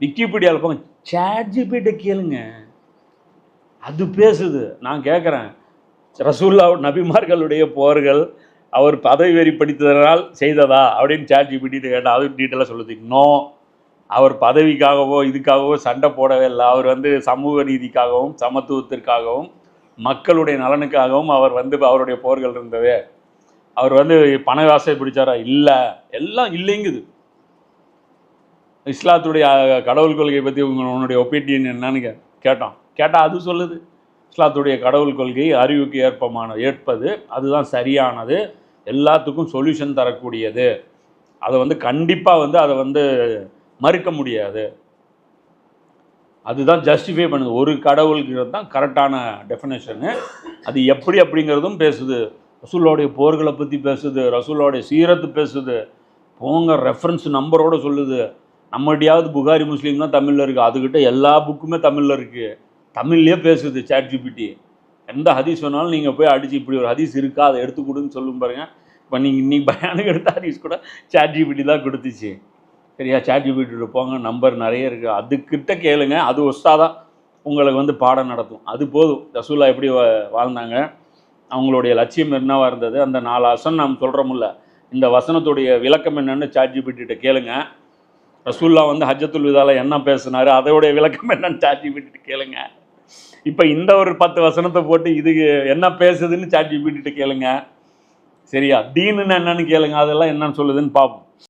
விக்கிபீடியாவில் போங்க. சேட் ஜிபிட்ட கேளுங்க. அது பேசுது. நான் கேட்குறேன் ரசூல்லா நபிமார்களுடைய போர்கள் அவர் பதவி வெறி படித்ததனால் செய்ததா அப்படின்னு சேட் ஜிபிடி கேட்டால் அது டீட்டெயிலாக சொல்லுது. நோ அவர் பதவிக்காகவோ இதுக்காகவோ சண்டை போடவே இல்லை. அவர் வந்து சமூக நீதிக்காகவும் சமத்துவத்திற்காகவும் மக்களுடைய நலனுக்காகவும் அவர் வந்து அவருடைய போர்கள் இருந்தது. அவர் வந்து பண ஆசை பிடிச்சாரா? இல்லை. எல்லாம் இல்லைங்குது. இஸ்லாத்துடைய கடவுள் கொள்கையை பற்றி உங்களுடைய ஒப்பீனியன் என்னன்னு கேட்டோம் கேட்டால் அது சொல்லுது. இஸ்லாத்துடைய கடவுள் கொள்கை அறிவுக்கு ஏற்பமான ஏற்பது அதுதான் சரியானது. எல்லாத்துக்கும் சொல்யூஷன் தரக்கூடியது. அதை வந்து கண்டிப்பாக வந்து அதை வந்து மறுக்க முடியாது. அதுதான் ஜஸ்டிஃபை பண்ணுது. ஒரு கடவுளுங்கிறது தான் கரெக்டான டெஃபினேஷனு அது எப்படி அப்படிங்கிறதும் பேசுது. ரசூலோடைய போர்களை பற்றி பேசுது. ரசூலோடைய சீரத்து பேசுது. போங்க ரெஃபரன்ஸ் நம்பரோடு சொல்லுது. நம்மகிட்டயாவது புகாரி முஸ்லீம் தான் தமிழில் இருக்குது அதுக்கிட்ட எல்லா புக்குமே தமிழில் இருக்குது தமிழ்லேயே பேசுது சாட் ஜிபிடி எந்த ஹதீஸ் வேணாலும் நீங்கள் போய் அடிச்சு இப்படி ஒரு ஹதீஸ் இருக்கா? அதை எடுத்து கொடுன்னு சொல்லும் பாருங்கள் இப்போ நீங்கள் இன்றைக்கி பயானுக்கு எடுத்த ஹதீஸ் கூட சாட் ஜிபிடி தான் கொடுத்துச்சு. சரியா? சாட் ஜிபிடி போங்க நம்பர் நிறைய இருக்குது அதுக்கிட்ட கேளுங்க. அது ஒஸ்தாதான் உங்களுக்கு வந்து பாடம் நடத்தும். அது போதும். ரசூலா எப்படி வாழ்ந்தாங்க? அவங்களுடைய லட்சியம் என்னவா இருந்தது? அந்த நாலு வசனம் நாம் சொல்கிறோம்ல இந்த வசனத்துடைய விளக்கம் என்னென்னு சாட் ஜிபிட்ட கேளுங்க. ரசூல்லா வந்து ஹஜ்ஜத்துல் விதால என்ன பேசினார்? அதோடைய விளக்கம் என்னன்னு சாட் விட்டுட்டு கேளுங்க. இப்போ இந்த ஒரு பத்து வசனத்தை போட்டு இது என்ன பேசுதுன்னு சாட் விட்டுட்டு கேளுங்க. சரியா? தீனுன்னு என்னன்னு கேளுங்க. அதெல்லாம் என்னன்னு சொல்லுதுன்னு பார்ப்போம்